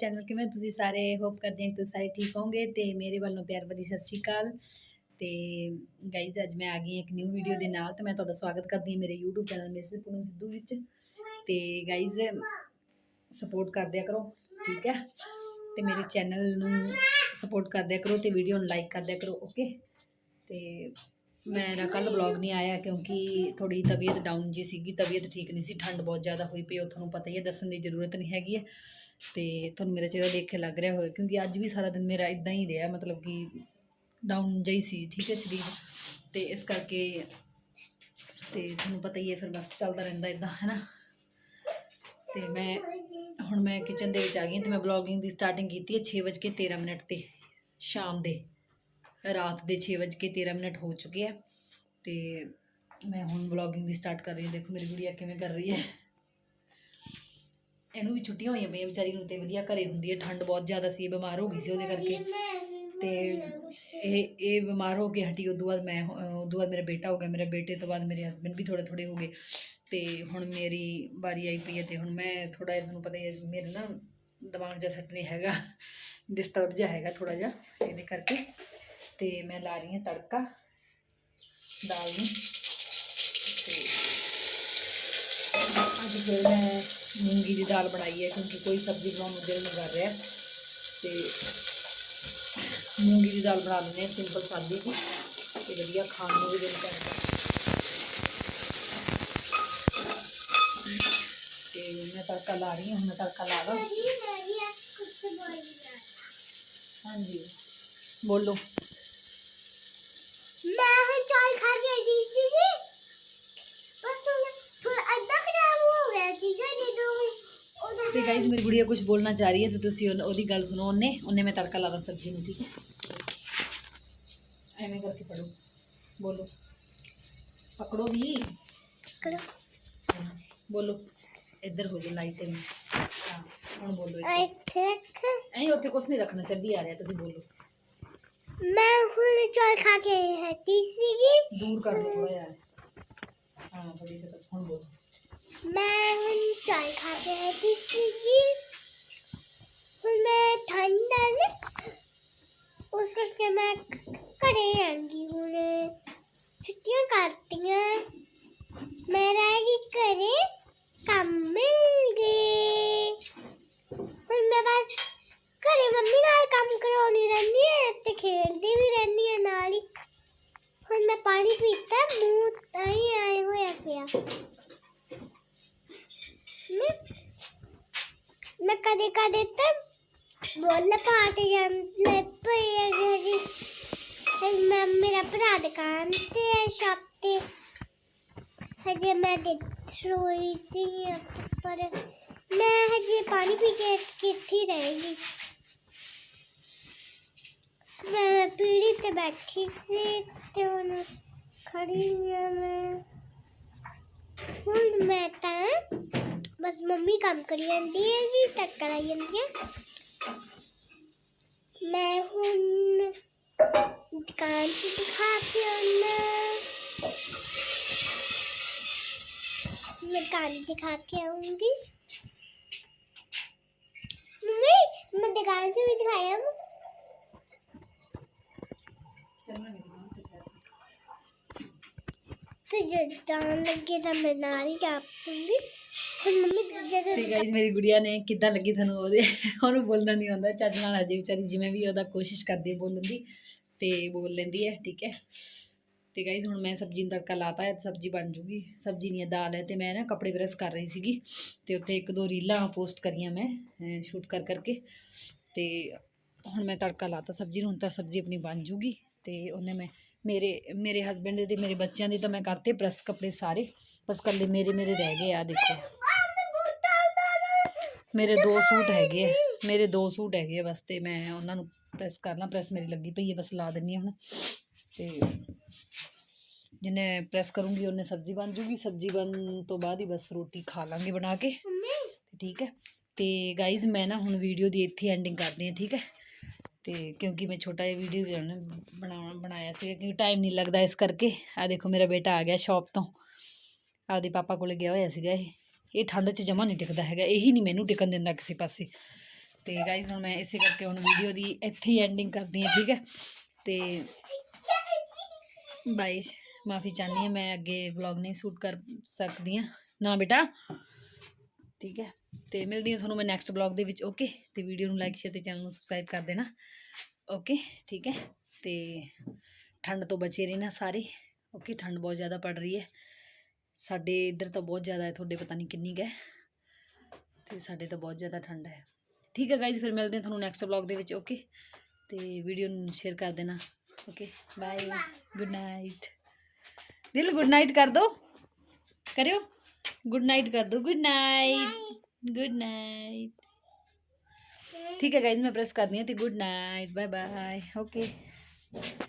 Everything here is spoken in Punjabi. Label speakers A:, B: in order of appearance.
A: ਚੈਨਲ ਕਿਵੇਂ ਤੁਸੀਂ ਸਾਰੇ ਹੋਪ ਕਰਦੇ ਹਾਂ ਕਿ ਤੁਸੀਂ ਸਾਰੇ ਠੀਕ ਹੋਵੋਗੇ ਤੇ ਮੇਰੇ ਵੱਲੋਂ ਪਿਆਰ ਭਰੀ ਸਤਿ ਸ਼੍ਰੀ ਅਕਾਲ। ਤੇ ਗਾਈਜ਼ ਅੱਜ ਮੈਂ ਆ ਗਈ ਹਾਂ ਇੱਕ ਨਿਊ ਵੀਡੀਓ ਦੇ ਨਾਲ ਤੇ ਮੈਂ ਤੁਹਾਡਾ ਸਵਾਗਤ ਕਰਦੀ ਹਾਂ ਮੇਰੇ YouTube channel Mrs Poonam Sidhu ਵਿੱਚ। ਤੇ ਗਾਈਜ਼ ਸਪੋਰਟ ਕਰਦਿਆ ਕਰੋ, ਠੀਕ ਹੈ? ਤੇ ਮੇਰੇ ਚੈਨਲ ਨੂੰ ਸਪੋਰਟ ਕਰਦਿਆ ਕਰੋ ਤੇ ਵੀਡੀਓ ਨੂੰ ਲਾਈਕ ਕਰਦਿਆ ਕਰੋ ਓਕੇ ਤੇ ਮੇਰਾ ਕੱਲ ਬਲੌਗ ਨਹੀਂ ਆਇਆ ਕਿਉਂਕਿ ਥੋੜੀ ਤਬੀਅਤ ਡਾਊਨ ਜੀ ਸੀਗੀ, ਤਬੀਅਤ ਠੀਕ ਨਹੀਂ ਸੀ, ਠੰਡ ਬਹੁਤ ਜ਼ਿਆਦਾ ਹੋਈ ਪਈ ਉਹ ਤੁਹਾਨੂੰ ਪਤਾ ਹੀ ਹੈ, ਦੱਸਣ ਦੀ ਜ਼ਰੂਰਤ ਨਹੀਂ ਹੈਗੀ ਹੈ। ਤੇ ਤੁਹਾਨੂੰ ਮੇਰਾ ਚਿਹਰਾ ਦੇਖ ਕੇ ਲੱਗ ਰਿਹਾ ਹੋਵੇ, ਕਿਉਂਕਿ ਅੱਜ ਵੀ ਸਾਰਾ ਦਿਨ ਮੇਰਾ ਇਦਾਂ ਹੀ ਰਿਹਾ, ਮਤਲਬ ਕਿ ਡਾਊਨ ਜਿਹੀ ਸੀ, ਠੀਕ ਹੈ ਸਰੀਰ। ਤੇ ਇਸ ਕਰਕੇ ਤੇ ਤੁਹਾਨੂੰ ਪਤਾ ਹੀ ਹੈ, ਫਿਰ ਬਸ ਚੱਲਦਾ ਰਹਿੰਦਾ ਇਦਾਂ ਹੈ ਨਾ? ਤੇ ਮੈਂ ਹੁਣ ਮੈਂ ਕਿਚਨ ਦੇ ਵਿੱਚ ਆ ਗਈ ਹਾਂ ਤੇ ਮੈਂ ਵਲੌਗਿੰਗ ਦੀ ਸਟਾਰਟਿੰਗ ਕੀਤੀ ਹੈ 6:13 ਮਿੰਟ ਤੇ, ਸ਼ਾਮ ਦੇ। ਰਾਤ ਦੇ 6:13 ਮਿੰਟ ਹੋ ਚੁੱਕੇ ਆ ਤੇ ਮੈਂ ਹੁਣ ਵਲੌਗਿੰਗ ਦੀ ਸਟਾਰਟ ਕਰ ਰਹੀ ਹਾਂ। ਦੇਖੋ ਮੇਰੀ ਗੁੜੀਆ ਕਿਵੇਂ ਕਰ ਰਹੀ ਹੈ। ਇਹਨੂੰ ਵੀ ਛੁੱਟੀਆਂ ਹੋਈਆਂ ਪਈਆਂ ਵਿਚਾਰੀ ਨੂੰ ਤੇ ਵਧੀਆ ਘਰੇ ਹੁੰਦੀ ਹੈ, ਠੰਡ ਬਹੁਤ ਜ਼ਿਆਦਾ ਸੀ ਇਹ ਬਿਮਾਰ ਹੋ ਗਈ ਸੀ ਉਹਦੇ ਕਰਕੇ। ਤੇ ਇਹ ਇਹ ਬਿਮਾਰ ਹੋ ਕੇ ਹਟੀ, ਉਦੋਂ ਬਾਅਦ ਮੈਂ ਹੋ- ਅਹ ਉਦੋਂ ਬਾਅਦ ਮੇਰਾ ਬੇਟਾ ਹੋ ਗਿਆ, ਮੇਰੇ ਬੇਟੇ ਤੋਂ ਬਾਅਦ ਮੇਰੇ ਹਸਬੰਡ ਵੀ ਥੋੜੇ ਥੋੜੇ ਹੋ ਗਏ। ਤੇ ਹੁਣ ਮੇਰੀ ਵਾਰੀ ਆਈ ਪਈ ਹੈ ਤੇ ਹੁਣ ਮੈਂ ਥੋੜਾ ਜਿਹਾ, ਤੁਹਾਨੂੰ ਪਤਾ ਹੈ ਮੇਰੇ ਨਾ ਦਿਮਾਗ ਜਿਹਾ ਸੱਟ ਨਹੀਂ ਹੈਗਾ ਡਿਸਟਰਬ ਜਿਹਾ ਹੈਗਾ ਥੋੜਾ ਜਿਹਾ, ਇਹਦੇ ਕਰਕੇ। ਤੇ ਮੈਂ ਲਾ ਰਹੀ ਹਾਂ ਤੜਕਾ, ਦਾਲ ਨੂੰ। ਤੇ ਅੱਜ ਫਿਰ ਮੈਂ ਮੂੰਗੀ ਦੀ ਦਾਲ ਬਣਾਈ ਹੈ ਕਿਉਂਕਿ ਕੋਈ ਸਬਜ਼ੀ ਬਣਾਉਣ ਨੂੰ ਦਿਲ ਨਹੀਂ ਕਰ ਰਿਹਾ ਤੇ ਮੂੰਗੀ ਦੀ ਦਾਲ ਬਣਾ ਲੈਂਦੇ ਹਾਂ ਸਿੰਪਲ ਸਾਦੀ ਜੀ ਤੇ ਵਧੀਆ ਖਾਣ ਨੂੰ ਵੀ ਦਿਲ ਕਰਦਾ ਤੇ ਮੈਂ ਤੜਕਾ ਲਾ ਰਹੀ ਹਾਂ ਹੁਣ ਮੈਂ ਤੜਕਾ ਲਾ ਲਾਂ ਹਾਂਜੀ ਬੋਲੋ
B: ਮੈਂ ਹੁਣ ਚਾय ਖਾ ਕੇ ਆਈ ਸੀਗੀ ਬਸ ਥੋੜਾ ਅੱਧਾ ਖਰਾਬ ਹੋ ਗਿਆ ਸੀਗਾ ਜਦੋਂ ਉਹਦਾ
A: ਤੇ ਗਾਇਜ਼ ਮੇਰੀ ਗੁੜੀਆ ਕੁਝ ਬੋਲਣਾ ਚਾਹ ਰਹੀ ਹੈ ਤੇ ਤੁਸੀਂ ਉਹਨ- ਉਹਦੀ ਗੱਲ ਸੁਣੋ ਉਹਨੇ ਉਹਨੇ ਮੈਂ ਤੜਕਾ ਲਾ ਦਾਂ ਸਬਜ਼ੀ ਨੂੰ ਠੀਕ ਹੈ ਐਵੇਂ ਕਰਕੇ ਪੜੋ ਬੋਲੋ ਪਕੜੋ ਵੀ
B: ਕਰੋ
A: ਬੋਲੋ ਇੱਧਰ ਹੋ ਜਾ ਲਾਈਟ ਤੇ ਹਾਂ ਹੁਣ ਬੋਲੋ ਇੱਥੇ।
B: ਇੱਥੇ ਰੱਖ
A: ਨਹੀਂ ਉੱਥੇ ਕੁਝ ਨਹੀਂ ਰੱਖਣਾ ਚੱਲੀ ਆ ਰਿਹਾ ਤੁਸੀਂ ਬੋਲੋ
B: ਮੈਂ ਹੁਣ ਚਾय ਖਾ ਕੇ ਹਟੀ ਸੀਗੀ
A: ਦੂਰ ਕਰ ਦੋ ਥੋੜਾ ਯਾਰ ਹਾਂ ਥੋੜੀ ਜਿਹੀ ਹੁਣ ਬੋਲੋ
B: ਮੈਂ ਹੁਣ ਚਾय ਖਾ ਕੇ ਹਟੀ ਸੀਗੀ ਹੁਣ ਮੈਂ ਠੰਡਾ ਨੇ ਉਸ ਕਰਕੇ ਮੈਂ ਘਰੇ ਆਂਗੀ ਹੁਣ ਛੁੱਟੀਆਂ ਕਰਤੀਆਂ ਮੈਂ ਰਹਿ ਗਈ ਘਰੇ ਕੰਮ ਮਿਲ ਗਏ ਹੁਣ ਮੈਂ ਬਸ ਘਰੇ ਮੰਮੀ ਨਾਲ ਕੰਮ ਕਰਾਉਣੀ ਰਹਿੰਦੀ ਹੈ ਤੇ ਖੇਡਦੀ ਵੀ ਰਹਿੰਦੀ ਹੈ ਨਾਲ ਹੀ ਹੁਣ ਮੈਂ ਪਾਣੀ ਪੀਤਾ ਮੂੰਹ ਤਾਂ ਹੀ ਆਏ ਹੋਇਆ ਪਿਆ ਮੈਂ ਮੈਂ ਕਦੇ ਕਦੇ ਤਾਂ ਬੋਲ ਪਾਟ ਜਾਂਦੇ ਪਏ ਘਰੀ ਤੇ ਮੈਂ ਮੇਰਾ ਭਰਾ ਦੁਕਾਨ ਤੇ ਹੈ ਸ਼ਾਪ ਤੇ ਹਜੇ ਮੈਂ ਦੇ ਸੋਈ ਦੀ ਹਾਂ ਪਰ ਮੈਂ ਹਜੇ ਪਾਣੀ ਪੀ ਕੇ ਬਸ ਮੰਮੀ ਕੰਮ ਕਰੀ ਜਾਂਦੀ ਹੈ ਜੀ, ਟੱਕਰ ਆਈ ਜਾਂਦੀ ਹੈ। ਮੈਂ ਹੁਣ ਦੁਕਾਨ ਤੇ ਦਿਖਾ ਕੇ ਉਹਨਾਂ ਮੈਂ ਦੁਕਾਨ ਦਿਖਾ ਕੇ ਆਉਂਗੀ ਮੰਮੀ, ਮੈਂ ਦੁਕਾਨ ਚ ਵੀ ਦਿਖਾਇਆ ਮੈਂ ਤੇ ਜਦੋਂ ਲੱਗੇ ਤਾਂ ਮੈਂ ਨਾਲ ਹੀ ਟਾਪ ਹੁਣ
A: ਤੇ ਗਾਇਸ ਮੇਰੀ ਗੁੜੀਆ ਨੇ ਕਿੱਦਾਂ ਲੱਗੀ ਤੁਹਾਨੂੰ ਉਹਦੇ? ਉਹਨੂੰ ਬੋਲਣਾ ਨਹੀਂ ਆਉਂਦਾ। ਚੱਜ ਨਾਲ ਅਜੇ ਵਿਚਾਰੀ ਜਿਵੇਂ ਵੀ ਉਹਦਾ ਕੋਸ਼ਿਸ਼ ਕਰਦੀ ਹੈ ਬੋਲਣ ਦੀ ਤੇ ਬੋਲ ਲੈਂਦੀ ਹੈ ਠੀਕ ਹੈ? ਤੇ ਗਾਇਸ ਹੁਣ ਮੈਂ ਸਬਜ਼ੀ ਨੂੰ ਤੜਕਾ ਲਾਤਾ ਹੈ ਸਬਜ਼ੀ ਬਣ ਜੂਗੀ। ਸਬਜ਼ੀ ਨਹੀਂ ਦਾਲ ਹੈ ਤੇ ਮੈਂ ਨਾ ਕੱਪੜੇ ਪ੍ਰੈਸ ਕਰ ਰਹੀ ਸੀਗੀ ਤੇ ਉੱਥੇ ਇੱਕ ਦੋ ਰੀਲਾਂ ਪੋਸਟ ਕਰੀਆਂ ਮੈਂ ਸ਼ੂਟ ਕਰ ਕਰਕੇ। ਤੇ ਹੁਣ ਮੈਂ ਤੜਕਾ ਲਾਤਾ ਸਬਜ਼ੀ ਨੂੰ ਹੁਣ ਤਾਂ ਸਬਜ਼ੀ ਆਪਣੀ ਬਣ ਜੂਗੀ ਤੇ ਉਹਨੇ ਮੈਂ ਮੇਰੇ ਮੇਰੇ ਹਸਬੰਡ ਦੇ ਮੇਰੇ ਬੱਚਿਆਂ ਦੇ ਤਾਂ ਮੈਂ ਕਰਤੇ ਪ੍ਰੈਸ ਕੱਪੜੇ ਸਾਰੇ। ਬਸ ਕੱਲੇ ਮੇਰੇ ਮੇਰੇ ਰਹਿ ਗਏ ਆ ਦੇਖੋ। ਮੇਰੇ ਦੋ ਸੂਟ ਹੈਗੇ ਆ। ਮੇਰੇ ਦੋ ਸੂਟ ਹੈਗੇ ਆ ਬਸ ਤੇ ਮੈਂ ਉਹਨਾਂ ਨੂੰ ਪ੍ਰੈਸ ਕਰਨਾ ਪ੍ਰੈਸ ਮੇਰੀ ਲੱਗੀ ਪਈ ਹੈ ਬਸ ਲਾ ਦਿੰਨੀ ਹੁਣ। ਤੇ ਜਿੰਨੇ ਪ੍ਰੈਸ ਕਰੂੰਗੀ ਉਹਨੇ ਸਬਜ਼ੀ ਬਣ ਜੂਗੀ। ਸਬਜ਼ੀ ਬਣਨ ਤੋਂ ਬਾਅਦ ਹੀ ਬਸ ਰੋਟੀ ਖਾ ਲਾਂਗੇ ਬਣਾ ਕੇ। ਠੀਕ ਹੈ। ਤੇ ਗਾਇਜ਼ ਮੈਂ ਨਾ ਹੁਣ ਵੀਡੀਓ ਦੀ ਇੱਥੇ ਐਂਡਿੰਗ ਕਰਦੇ ਹਾਂ ਠੀਕ ਹੈ। ਤੇ ਕਿਉਂਕਿ ਮੈਂ ਛੋਟਾ ਜਿਹਾ ਵੀਡੀਓ ਬਣਾਉਣਾ ਬਣਾਇਆ ਸੀ ਕਿਉਂਕਿ ਟਾਈਮ ਨਹੀਂ ਲੱਗਦਾ ਇਸ ਕਰਕੇ। ਆ ਦੇਖੋ ਮੇਰਾ ਬੇਟਾ ਆ ਗਿਆ ਸ਼ਾਪ ਤੋਂ। ਆਪਦੇ ਪਾਪਾ ਕੋਲੇ ਗਿਆ ਹੋਇਆ ਸੀਗਾ ਇਹ। ਇਹ ਠੰਡ 'ਚ ਜਮਾ ਨਹੀਂ ਟਿਕਦਾ ਹੈਗਾ, ਇਹੀ ਨਹੀਂ ਮੈਨੂੰ ਟਿਕਣ ਦਿੰਦਾ ਕਿਸੇ ਪਾਸੇ। ਤੇ ਗਾਇਜ਼ ਹੁਣ ਮੈਂ ਇਸੇ ਕਰਕੇ ਹੁਣ ਵੀਡੀਓ ਦੀ ਇੱਥੇ ਹੀ ਐਂਡਿੰਗ ਕਰਦੀ ਹਾਂ, ਠੀਕ ਹੈ? ਤੇ ਬਾਈ ਮਾਫੀ ਚਾਹਨੀ ਹਾਂ, ਮੈਂ ਅੱਗੇ ਵਲੌਗ ਨਹੀਂ ਸ਼ੂਟ ਕਰ ਸਕਦੀ ਹਾਂ। ਨਾ ਬੇਟਾ, ਠੀਕ ਹੈ? ਤੇ ਮਿਲਦੀ ਹਾਂ ਤੁਹਾਨੂੰ ਮੈਂ ਨੈਕਸਟ ਵਲੌਗ ਦੇ ਵਿੱਚ ਓਕੇ ਤੇ ਵੀਡੀਓ ਨੂੰ ਲਾਈਕ ਸ਼ੇਅਰ ਤੇ ਚੈਨਲ ਨੂੰ ਸਬਸਕ੍ਰਾਈਬ ਕਰ ਦੇਣਾ ਓਕੇ ਠੀਕ ਹੈ? ਤੇ ਠੰਡ ਤੋਂ ਬਚੇ ਰਹਿਣਾ ਸਾਰੇ ਓਕੇ ਠੰਡ ਬਹੁਤ ਜ਼ਿਆਦਾ ਪੜ ਰਹੀ ਹੈ। ਸਾਡੇ ਇੱਧਰ ਤਾਂ ਬਹੁਤ ਜ਼ਿਆਦਾ ਹੈ, ਤੁਹਾਡੇ ਪਤਾ ਨਹੀਂ ਕਿੰਨੀ ਕੁ ਹੈ। ਤੇ ਸਾਡੇ ਤਾਂ ਬਹੁਤ ਜ਼ਿਆਦਾ ਠੰਡ ਹੈ। ਠੀਕ ਹੈ ਗਾਇਜ਼ ਫਿਰ ਮਿਲਦੇ ਹਾਂ ਤੁਹਾਨੂੰ ਨੈਕਸਟ ਵਲੌਗ ਦੇ ਵਿੱਚ ਓਕੇ ਤੇ ਵੀਡੀਓ ਨੂੰ ਸ਼ੇਅਰ ਕਰ ਦੇਣਾ ਓਕੇ ਬਾਏ ਗੁੱਡ ਨਾਈਟ ਦਿਲ ਗੁੱਡ ਨਾਈਟ ਕਰ ਦੋ। ਕਰਿਓ। ਗੁੱਡ ਨਾਈਟ ਕਰ ਦੋ। ਗੁੱਡ ਨਾਈਟ ਗੁੱਡ ਨਾਈਟ ਠੀਕ ਹੈ ਗਾਇਜ਼ ਮੈਂ ਪ੍ਰੈਸ ਕਰਦੀ ਹਾਂ ਤੇ good night bye bye okay